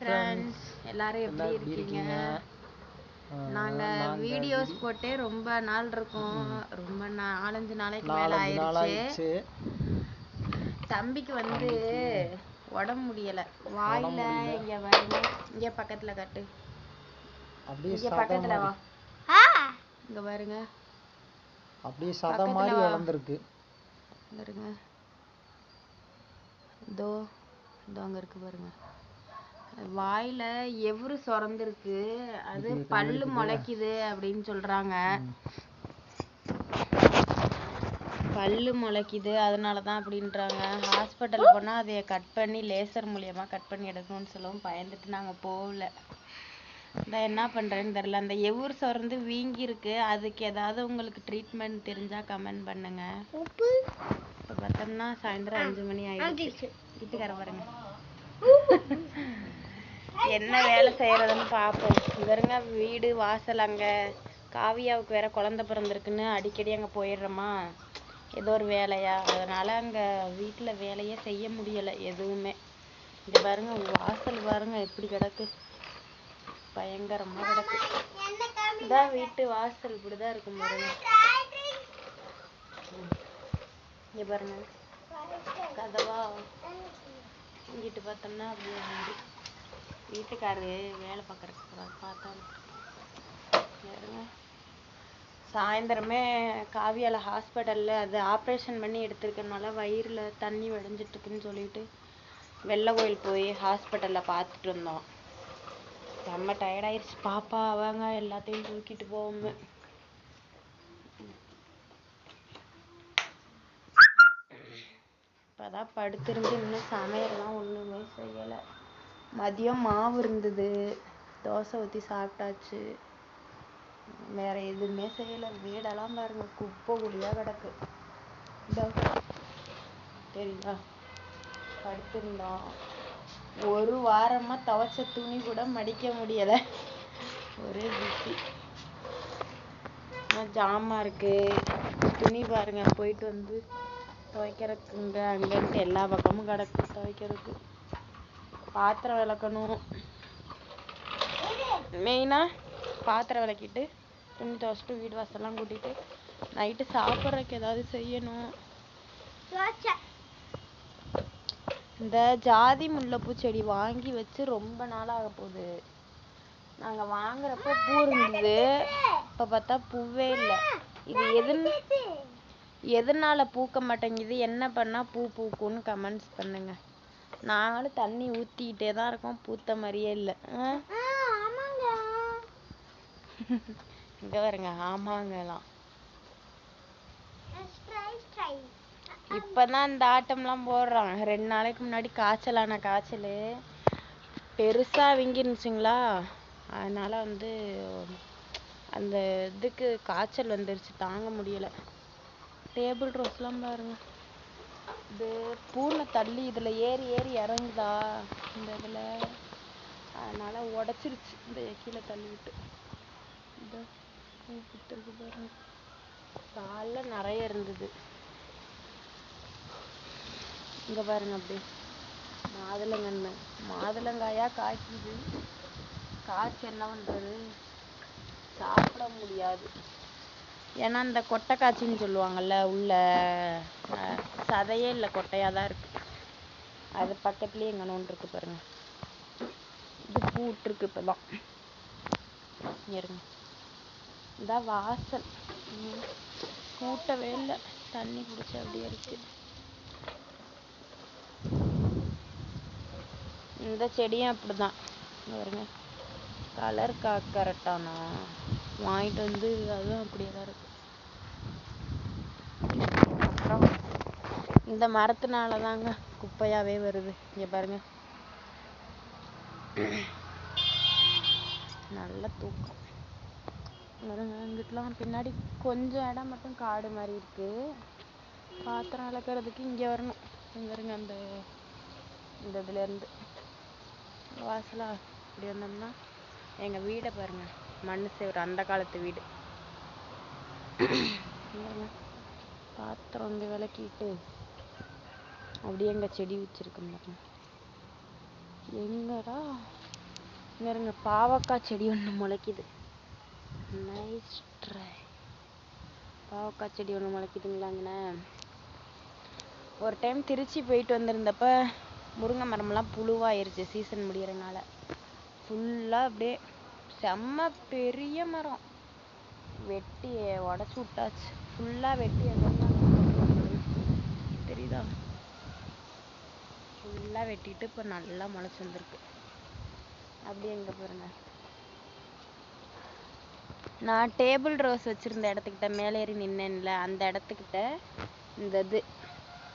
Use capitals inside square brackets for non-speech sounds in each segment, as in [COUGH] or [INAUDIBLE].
Friends எல்லாரும் எப்படி இருக்கீங்க? நாங்க வீடியோஸ் போட்டே ரொம்ப நாள் இருக்கும். ரொம்ப நாலஞ்சு நாளைக்கு மேல ஆயிருச்சு. ஆயிடுச்சு தம்பிக்கு வந்து உடம்பு முடியல. வாயில. இங்க பாருங்க இங்க பக்கத்துல கட்டு. அப்படியே இங்க பக்கத்துல வா. இங்க பாருங்க. அப்படியே சத மாதிரி. வளர்ந்துருக்கு. இருங்க இதோ இதோ அங்க இருக்கு பாருங்க. வாயில எவரு சொரந்திருக்கு அது பல்லு? முளைக்குது அப்படின்னு சொல்றாங்க. பல்லு முளைக்குது அதனால தான் அப்படின்றாங்க ஹாஸ்பிட்டல் போனா அதை கட் பண்ணி லேசர் மூலியமா கட் பண்ணி எடுக்கணும்னு சொல்லவும் பயந்துட்டு நாங்க போகல நான் என்ன பண்றேன்னு தெரியல அந்த எவுர் சொரந்து வீங்கி இருக்கு அதுக்கு ஏதாவது உங்களுக்கு ட்ரீட்மெண்ட் தெரிஞ்சா கமெண்ட் பண்ணுங்க இப்போ பார்த்தோம்னா சாயந்தரம் அஞ்சு மணி ஆயிடுச்சு வீட்டுக்கார பாருங்க என்ன வேலை செய்யறதுன்னு பார்ப்போம் இவருங்க வீடு வாசல் அங்கே. காவியாவுக்கு வேற குழந்தை பிறந்திருக்குன்னு அடிக்கடி அங்கே போயிடுறோமா? ஏதோ ஒரு வேலையா? அதனால அங்கே வீட்டில் வேலையே செய்ய முடியலை எதுவுமே. இது பாருங்க வாசல் பாருங்க எப்படி கிடக்கு. பயங்கரமாக கிடக்கு. இதான் வீட்டு வாசல் இப்படிதான் இருக்கும் பாருங்க. இங்கே பாருங்க கதவா? இங்கிட்டு பார்த்தோம்னா அப்படியே வீட்டுக்காரரு வேலை பார்க்கறதுக்கு போறாரு பார்த்தாலும் சாயந்தரமே காவியால ஹாஸ்பிட்டலில் அது ஆப்ரேஷன் பண்ணி எடுத்திருக்கனால வயிறுல தண்ணி வடிஞ்சிட்ருக்குன்னு சொல்லிட்டு வெள்ளை கோயில் போய் ஹாஸ்பிட்டலில் பார்த்துட்டு இருந்தோம். செம்ம டயர்டாயிருச்சு பாப்பா அவங்க எல்லாத்தையும் தூக்கிட்டு போவோம் இப்பதான் படுத்திருந்து இன்னும் சமையல்லாம் ஒண்ணுமே செய்யல. மதியம் மாவு இருந்தது. தோசை ஊற்றி சாப்பிட்டாச்சு. வேற எதுவுமே செய்யலை. வீடெல்லாம் பாருங்க குப்பை குழியா கிடக்கு. தெரியுதா? படுத்திருந்தோம் ஒரு வாரமா துவைச்ச துணி கூட மடிக்க முடியல. ஒரே பிஸி ஜாமான் இருக்கு. துணி பாருங்க போயிட்டு வந்து துவைக்கிறதுக்குங்க அங்கன்ட்டு எல்லா பக்கமும் கிடக்கு துவைக்கிறதுக்கு. பாத்திரம் விளக்கணும். மெயினாக பாத்திரம் விளக்கிட்டு துணி துவச்சிட்டு வீடு வாசல்லாம் கூட்டிட்டு நைட்டு சாப்பிட்றதுக்கு ஏதாவது செய்யணும். இந்த ஜாதி முல்லைப்பூ செடி வாங்கி வச்சு ரொம்ப நாள் ஆக போகுது. நாங்க வாங்குறப்ப பூ இருந்தது. இப்ப பார்த்தா பூவே இல்லை. இது எது எதனால பூக்க மாட்டேங்குது? என்ன பண்ணா பூ பூக்கும்னு கமெண்ட்ஸ் பண்ணுங்க. நாங்களும் தண்ணி ஊத்திக்கிட்டே தான் இருக்கோம். பூத்த மாதிரியே இல்லை. [LAUGHS] இங்க பாருங்க ஆமாங்கலாம் இப்பதான் இந்த ஆட்டம்லாம் போடுறான் ரெண்டு நாளைக்கு முன்னாடி காய்ச்சலான காய்ச்சல். பெருசா வீங்கிருந்துச்சுங்களா? அதனால வந்து அந்த இதுக்கு காய்ச்சல் வந்துருச்சு. தாங்க முடியல. டேபிள் ரோஸ்லாம் பாருங்க. இது பூரில் தள்ளி இதுல ஏறி ஏறி இறங்குதா இந்த இதுல. அதனால உடைச்சிருச்சு இந்த கீழே தள்ளி விட்டு இந்த பூ பாருங்க. காலைல நிறைய இருந்தது. இங்க பாருங்க அப்படியே. மாதுளங்கன்று. மாதுளங்காயா காய்க்குது. காய்ச்சி என்ன பண்றது? சாப்பிட முடியாது. ஏன்னா இந்த கொட்டை காய்ச்சின்னு சொல்லுவாங்கல்ல உள்ள அஹ், சதையே இல்லை கொட்டையாக தான் இருக்கு. அது பக்கத்துலயே எங்கன்னு இருக்கு பாருங்க. இது பூட்டிருக்கு இப்போ இப்பதான். இருங்க. இதான் வாசல். கூட்டவே இல்லை. தண்ணி பிடிச்சி அப்படியே இருக்கு. இந்த செடியும் அப்படிதான். பாருங்க. கலர் காக்கரட்டானா வாங்கிட்டு வந்து அதுவும் அப்படியே தான் இருக்கு அப்புறம் இந்த மரத்தினால தாங்க குப்பையாவே வருது. இங்க பாருங்க. நல்ல தூக்கம். இங்கிட்டலாம் பின்னாடி கொஞ்சம் இடம் மட்டும் காடு மாதிரி இருக்கு. பாத்திரம் விளக்குறதுக்கு இங்க வரணும். இங்க இருங்க அந்த இந்த இதுல இருந்து. வாசலா இப்படி வந்தோம்னா எங்க வீடை பாருங்க. மண் சேவர் அந்த காலத்து வீடு. பாத்திரம் வந்து விளக்கிட்டு அப்படியே எங்க செடி வச்சுருக்கேன் பாருங்க எங்கடா? இங்கே இருங்க பாவக்காய் செடி ஒண்ணு முளைக்குது. நைஸ் ட்ரை பாவக்காய் செடி ஒண்ணு முளைக்குதுங்களாங்கண்ணே ஒரு டைம் திருச்சி போயிட்டு வந்திருந்தப்ப முருங்கை மரம்லாம் புழுவாயிருச்சு சீசன் முடியறனால. ஃபுல்லா அப்படியே செம்ம பெரிய மரம். வெட்டி உடச்சு விட்டாச்சு. ஃபுல்லா வெட்டி தெரியுதா? நல்லா வெட்டிட்டு இப்போ நல்லா முளைச்சி வந்திருக்கு. அப்படியே இங்க பாருங்க. நான் டேபிள் ரோஸ் வச்சிருந்த இடத்துக்கிட்ட மேலே ஏறி நின்னேன்ல அந்த இடத்துக்கிட்ட இந்த இது.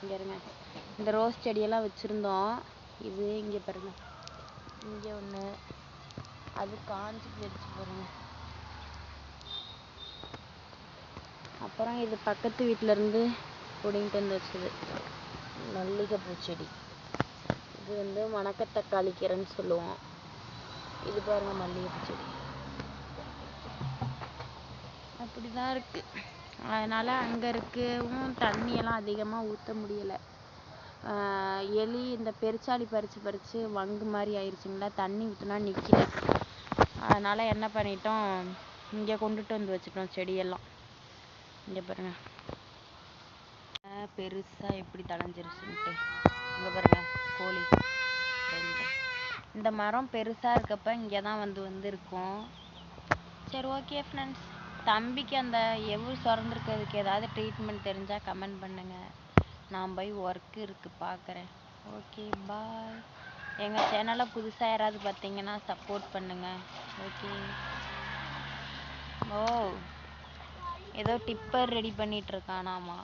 இங்க இருங்க. இந்த ரோஸ் செடியெல்லாம் வச்சிருந்தோம். இது இங்க பாருங்க. இங்க ஒண்ணு. அது காஞ்சு போயிடுச்சு பாருங்க. அப்புறம் இது பக்கத்து வீட்ல இருந்து வந்து வச்சது. மல்லிகைப்பூ செடி. இது வந்து மணக்கத்தக்காளி கீரைன்னு சொல்லுவோம். இது பாருங்க மல்லிகைப்பூ செடி அப்படிதான் இருக்கு. அதனால அங்க இருக்கவும் தண்ணி எல்லாம் அதிகமா ஊத்த முடியல. ஆஹ் எலி இந்த பெருச்சாளி பறிச்சு பறிச்சு வங்கு மாதிரி ஆயிருச்சுங்களா தண்ணி ஊத்துனா நிக்கல அதனால என்ன பண்ணிட்டோம் இங்க கொண்டுட்டு வந்து வச்சுட்டோம் செடியெல்லாம். இங்க பாருங்க. ஆஹ் பெருசா எப்படி தளைஞ்சிருச்சுன்ட்டு இங்கே பாருங்க கோழி. இந்த மரம் பெருசா இருக்கப்ப இங்கதான் வந்து வந்து இருக்கும் சரி ஓகே ஃப்ரெண்ட்ஸ் தம்பிக்கு அந்த எவ்வளோ சுரந்துருக்கிறதுக்கு ஏதாவது ட்ரீட்மெண்ட் தெரிஞ்சா கமெண்ட் பண்ணுங்க. நான் போய் ஒர்க் இருக்கு பார்க்குறேன் ஓகே பாய் எங்கள் சேனலை புதுசாக யாராவது பார்த்தீங்கன்னா சப்போர்ட் பண்ணுங்க. ஓகே ஓ ஏதோ டிப்பர் ரெடி பண்ணிட்டு இருக்கானாமா?